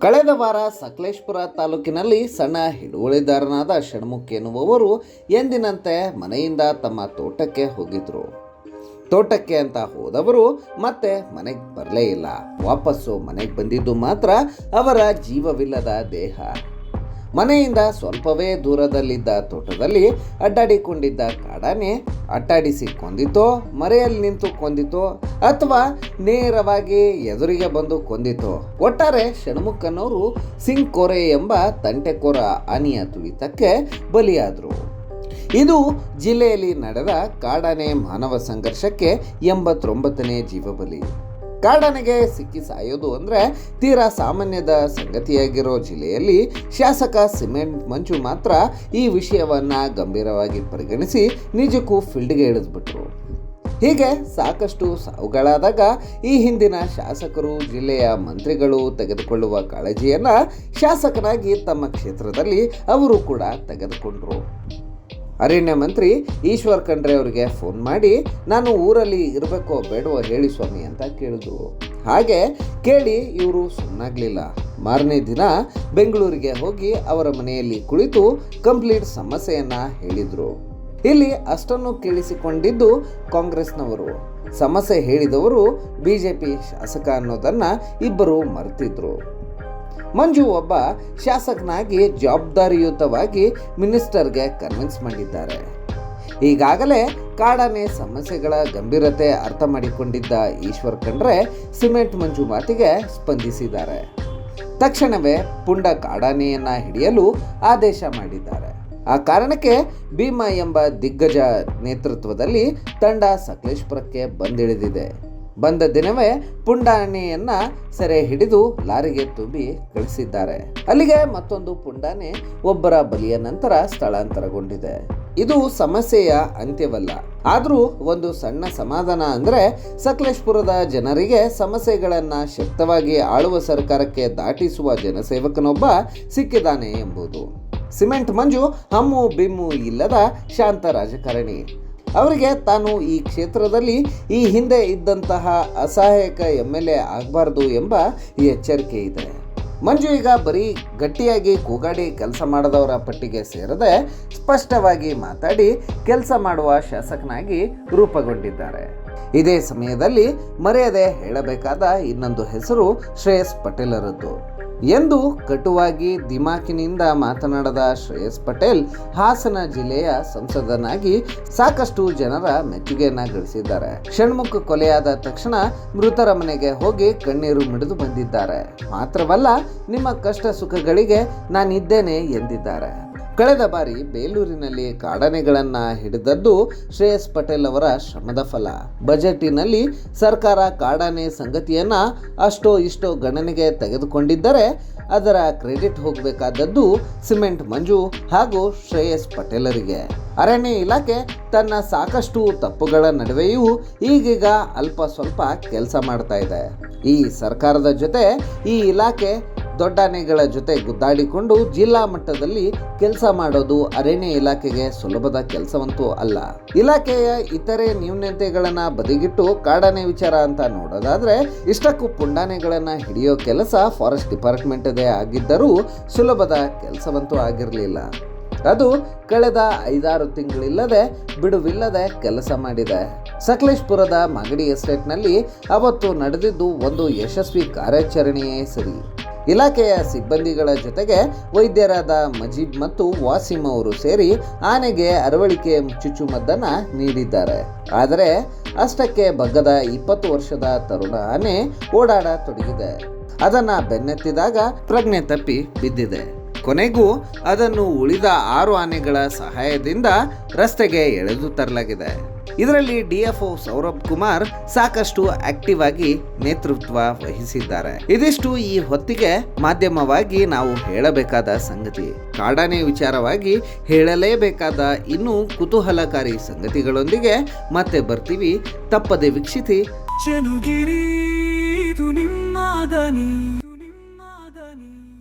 ಕಳೆದ ವಾರ ಸಕಲೇಶ್ಪುರ ತಾಲೂಕಿನಲ್ಲಿ ಸಣ್ಣ ಹಿಡುವಳಿದಾರನಾದ ಷಣ್ಮುಖ್ ಎನ್ನುವವರು ಎಂದಿನಂತೆ ಮನೆಯಿಂದ ತಮ್ಮ ತೋಟಕ್ಕೆ ಹೋಗಿದ್ರು. ತೋಟಕ್ಕೆ ಅಂತ ಹೋದವರು ಮತ್ತೆ ಮನೆಗೆ ಬರಲೇ ಇಲ್ಲ. ವಾಪಸ್ಸು ಮನೆಗೆ ಬಂದಿದ್ದು ಮಾತ್ರ ಅವರ ಜೀವವಿಲ್ಲದ ದೇಹ. ಮನೆಯಿಂದ ಸ್ವಲ್ಪವೇ ದೂರದಲ್ಲಿದ್ದ ತೋಟದಲ್ಲಿ ಅಡ್ಡಾಡಿಕೊಂಡಿದ್ದ ಕಾಡಾನೆ ಅಟ್ಟಾಡಿಸಿ ಕೊಂದಿತೋ ಮರೆಯಲ್ಲಿ ನಿಂತು ಕೊಂದಿತೋ, ಅಥವಾ ನೇರವಾಗಿ ಎದುರಿಗೆ ಬಂದು ಕೊಂದಿತೋ. ಒಟ್ಟಾರೆ ಷಣ್ಮುಖನವರು ಸಿಂಗ್ ಕೋರೆ ಎಂಬ ತಂಟೆಕೊರ ಆನೆಯ ತುಳಿತಕ್ಕೆ ಬಲಿಯಾದರು. ಇದು ಜಿಲ್ಲೆಯಲ್ಲಿ ನಡೆದ ಕಾಡಾನೆ ಮಾನವ ಸಂಘರ್ಷಕ್ಕೆ ಎಂಬತ್ತೊಂಬತ್ತನೇ ಜೀವಬಲಿ. ಕಾಡಾನೆಗೆ ಸಿಕ್ಕಿ ಸಾಯೋದು ಅಂದರೆ ತೀರಾ ಸಾಮಾನ್ಯದ ಸಂಗತಿಯಾಗಿರೋ ಜಿಲ್ಲೆಯಲ್ಲಿ ಶಾಸಕ ಸಿಮೆಂಟ್ ಮಂಜು ಮಾತ್ರ ಈ ವಿಷಯವನ್ನು ಗಂಭೀರವಾಗಿ ಪರಿಗಣಿಸಿ ನಿಜಕ್ಕೂ ಫೀಲ್ಡ್ಗೆ ಇಳಿದ್ಬಿಟ್ರು. ಹೀಗೆ ಸಾಕಷ್ಟು ಸಾವುಗಳಾದಾಗ ಈ ಹಿಂದಿನ ಶಾಸಕರು, ಜಿಲ್ಲೆಯ ಮಂತ್ರಿಗಳು ತೆಗೆದುಕೊಳ್ಳುವ ಕಾಳಜಿಯನ್ನು ಶಾಸಕನಾಗಿ ತಮ್ಮ ಕ್ಷೇತ್ರದಲ್ಲಿ ಅವರು ಕೂಡ ತೆಗೆದುಕೊಂಡ್ರು. ಅರಣ್ಯ ಮಂತ್ರಿ ಈಶ್ವರ್ ಖಂಡ್ರೆ ಅವರಿಗೆ ಫೋನ್ ಮಾಡಿ, ನಾನು ಊರಲ್ಲಿ ಇರಬೇಕೋ ಬೇಡವೋ ಹೇಳಿ ಸ್ವಾಮಿ ಅಂತ ಕೇಳಿದ್ರು. ಹಾಗೆ ಕೇಳಿ ಇವರು ಸುಮ್ಮನಾಗಲಿಲ್ಲ ಮಾರನೇ ದಿನ ಬೆಂಗಳೂರಿಗೆ ಹೋಗಿ ಅವರ ಮನೆಯಲ್ಲಿ ಕುಳಿತು ಕಂಪ್ಲೀಟ್ ಸಮಸ್ಯೆಯನ್ನು ಹೇಳಿದರು. ಇಲ್ಲಿ ಅಷ್ಟನ್ನು ಕೇಳಿಸಿಕೊಂಡಿದ್ದು ಕಾಂಗ್ರೆಸ್ನವರು. ಸಮಸ್ಯೆ ಹೇಳಿದವರು ಬಿಜೆಪಿ ಶಾಸಕ ಅನ್ನೋದನ್ನು ಇಬ್ಬರು ಮರೆತಿದ್ರು. ಮಂಜು ಒಬ್ಬ ಶಾಸಕನಾಗಿ ಜವಾಬ್ದಾರಿಯುತವಾಗಿ ಮಿನಿಸ್ಟರ್ಗೆ ಕನ್ವಿನ್ಸ್ ಮಾಡಿದ್ದಾರೆ. ಈಗಾಗಲೇ ಕಾಡಾನೆ ಸಮಸ್ಯೆಗಳ ಗಂಭೀರತೆ ಅರ್ಥ ಮಾಡಿಕೊಂಡಿದ್ದ ಈಶ್ವರ್ ಖಂಡ್ರೆ ಸಿಮೆಂಟ್ ಮಂಜು ಮಾತಿಗೆ ಸ್ಪಂದಿಸಿದ್ದಾರೆ. ತಕ್ಷಣವೇ ಪುಂಡ ಕಾಡಾನೆಯನ್ನು ಹಿಡಿಯಲು ಆದೇಶ ಮಾಡಿದ್ದಾರೆ. ಆ ಕಾರಣಕ್ಕೆ ಭೀಮಾ ಎಂಬ ದಿಗ್ಗಜ ನೇತೃತ್ವದಲ್ಲಿ ತಂಡ ಸಕಲೇಶ್ಪುರಕ್ಕೆ ಬಂದಿಳಿದಿದೆ. ಬಂದ ದಿನವೇ ಪುಂಡಾನೆಯನ್ನು ಸೆರೆ ಹಿಡಿದು ಲಾರಿಗೆ ತುಂಬಿ ಕಳಿಸಿದ್ದಾರೆ. ಅಲ್ಲಿಗೆ ಮತ್ತೊಂದು ಪುಂಡಾನೆ ಒಬ್ಬರ ಬಲಿಯ ನಂತರ ಸ್ಥಳಾಂತರಗೊಂಡಿದೆ. ಇದು ಸಮಸ್ಯೆಯ ಅಂತ್ಯವಲ್ಲ. ಆದರೂ ಒಂದು ಸಣ್ಣ ಸಮಾಧಾನ ಅಂದರೆ ಸಕಲೇಶ್ಪುರದ ಜನರಿಗೆ ಸಮಸ್ಯೆಗಳನ್ನು ಶಕ್ತವಾಗಿ ಆಳುವ ಸರ್ಕಾರಕ್ಕೆ ದಾಟಿಸುವ ಜನಸೇವಕನೊಬ್ಬ ಸಿಕ್ಕಿದ್ದಾನೆ ಎಂಬುದು. ಸಿಮೆಂಟ್ ಮಂಜು ಹಮ್ಮು ಬಿಮ್ಮು ಇಲ್ಲದ ಶಾಂತ ರಾಜಕಾರಣಿ. ಅವರಿಗೆ ತಾನು ಈ ಕ್ಷೇತ್ರದಲ್ಲಿ ಈ ಹಿಂದೆ ಇದ್ದಂತಹ ಅಸಹಾಯಕ ಎಂ ಎಲ್ ಎ ಆಗಬಾರ್ದು ಎಂಬ ಎಚ್ಚರಿಕೆ ಇದೆ. ಮಂಜು ಈಗ ಬರೀ ಗಟ್ಟಿಯಾಗಿ ಕೂಗಾಡಿ ಕೆಲಸ ಮಾಡದವರ ಪಟ್ಟಿಗೆ ಸೇರದೆ ಸ್ಪಷ್ಟವಾಗಿ ಮಾತಾಡಿ ಕೆಲಸ ಮಾಡುವ ಶಾಸಕನಾಗಿ ರೂಪುಗೊಂಡಿದ್ದಾರೆ. ಇದೇ ಸಮಯದಲ್ಲಿ ಮರೆಯದೆ ಹೇಳಬೇಕಾದ ಇನ್ನೊಂದು ಹೆಸರು ಶ್ರೇಯಸ್ ಪಟೇಲರದ್ದು. ಎಂದು ಕಟುವಾಗಿ ದಿಮಾಕಿನಿಂದ ಮಾತನಾಡದ ಶ್ರೇಯಸ್ ಪಟೇಲ್ ಹಾಸನ ಜಿಲ್ಲೆಯ ಸಂಸದನಾಗಿ ಸಾಕಷ್ಟು ಜನರ ಮೆಚ್ಚುಗೆಯನ್ನ ಗಳಿಸಿದ್ದಾರೆ. ಷಣ್ಮುಖ ಕೊಲೆಯಾದ ತಕ್ಷಣ ಮೃತರ ಮನೆಗೆ ಹೋಗಿ ಕಣ್ಣೀರು ಮಿಡಿದು ಬಂದಿದ್ದಾರೆ. ಮಾತ್ರವಲ್ಲ, ನಿಮ್ಮ ಕಷ್ಟ ಸುಖಗಳಿಗೆ ನಾನಿದ್ದೇನೆ ಎಂದಿದ್ದಾರೆ. ಕಳೆದ ಬಾರಿ ಬೇಲೂರಿನಲ್ಲಿ ಕಾಡಾನೆಗಳನ್ನು ಹಿಡಿದದ್ದು ಶ್ರೇಯಸ್ ಪಟೇಲ್ ಅವರ ಶ್ರಮದ ಫಲ. ಬಜೆಟಿನಲ್ಲಿ ಸರ್ಕಾರ ಕಾಡಾನೆ ಸಂಗತಿಯನ್ನ ಅಷ್ಟೋ ಇಷ್ಟೋ ಗಣನೆಗೆ ತೆಗೆದುಕೊಂಡಿದ್ದರೆ ಅದರ ಕ್ರೆಡಿಟ್ ಹೋಗಬೇಕಾದದ್ದು ಸಿಮೆಂಟ್ ಮಂಜು ಹಾಗೂ ಶ್ರೇಯಸ್ ಪಟೇಲರಿಗೆ. ಅರಣ್ಯ ಇಲಾಖೆ ತನ್ನ ಸಾಕಷ್ಟು ತಪ್ಪುಗಳ ನಡುವೆಯೂ ಈಗೀಗ ಅಲ್ಪ ಸ್ವಲ್ಪ ಕೆಲಸ ಮಾಡ್ತಾ ಇದೆ. ಈ ಸರ್ಕಾರದ ಜೊತೆ ಈ ಇಲಾಖೆ ದೊಡ್ಡಾನೆಗಳ ಜೊತೆ ಗುದ್ದಾಡಿಕೊಂಡು ಜಿಲ್ಲಾ ಮಟ್ಟದಲ್ಲಿ ಕೆಲಸ ಮಾಡೋದು ಅರಣ್ಯ ಇಲಾಖೆಗೆ ಸುಲಭದ ಕೆಲಸವಂತೂ ಅಲ್ಲ. ಇಲಾಖೆಯ ಇತರೆ ನ್ಯೂನತೆಗಳನ್ನ ಬದಿಗಿಟ್ಟು ಕಾಡಾನೆ ವಿಚಾರ ಅಂತ ನೋಡೋದಾದ್ರೆ, ಇಷ್ಟಕ್ಕೂ ಪುಂಡಾನೆಗಳನ್ನ ಹಿಡಿಯೋ ಕೆಲಸ ಫಾರೆಸ್ಟ್ ಡಿಪಾರ್ಟ್ಮೆಂಟದೇ ಆಗಿದ್ದರೂ ಸುಲಭದ ಕೆಲಸವಂತೂ ಆಗಿರಲಿಲ್ಲ. ಅದು ಕಳೆದ ಐದಾರು ತಿಂಗಳಿಲ್ಲದೆ ಬಿಡುವಿಲ್ಲದೆ ಕೆಲಸ ಮಾಡಿದೆ. ಸಕಲೇಶ್ಪುರದ ಮಾಗಡಿ ಎಸ್ಟೇಟ್ನಲ್ಲಿ ಅವತ್ತು ನಡೆದಿದ್ದು ಒಂದು ಯಶಸ್ವಿ ಕಾರ್ಯಾಚರಣೆಯೇ ಸರಿ. ಇಲಾಖೆಯ ಸಿಬ್ಬಂದಿಗಳ ಜೊತೆಗೆ ವೈದ್ಯರಾದ ಮಜೀಬ್ ಮತ್ತು ವಾಸಿಂ ಅವರು ಸೇರಿ ಆನೆಗೆ ಅರವಳಿಕೆ ಚುಚ್ಚುಮದ್ದನ್ನು ನೀಡಿದ್ದಾರೆ. ಆದರೆ ಅಷ್ಟಕ್ಕೆ ಬಗ್ಗದ ಇಪ್ಪತ್ತು ವರ್ಷದ ತರುಣ ಆನೆ ಓಡಾಡತೊಡಗಿದೆ ಅದನ್ನ ಬೆನ್ನೆತ್ತಿದಾಗ ಪ್ರಜ್ಞೆ ತಪ್ಪಿ ಬಿದ್ದಿದೆ. ಕೊನೆಗೂ ಅದನ್ನು ಉಳಿದ ಆರು ಆನೆಗಳ ಸಹಾಯದಿಂದ ರಸ್ತೆಗೆ ಎಳೆದು ತರಲಾಗಿದೆ. ಇದರಲ್ಲಿ D F O Saurabh Kumar ಸಾಕಷ್ಟು ಆಕ್ಟಿವ್ ಆಗಿ ನೇತೃತ್ವ ವಹಿಸಿದ್ದಾರೆ. ಇದಿಷ್ಟು ಈ ಹೊತ್ತಿಗೆ ಮಾಧ್ಯಮವಾಗಿ ನಾವು ಹೇಳಬೇಕಾದ ಸಂಗತಿ. ಕಾಡಾನೆ ವಿಚಾರವಾಗಿ ಹೇಳಲೇಬೇಕಾದ ಇನ್ನೂ ಕುತೂಹಲಕಾರಿ ಸಂಗತಿಗಳೊಂದಿಗೆ ಮತ್ತೆ ಬರ್ತೀವಿ. ತಪ್ಪದೆ ವೀಕ್ಷಿಸಿ.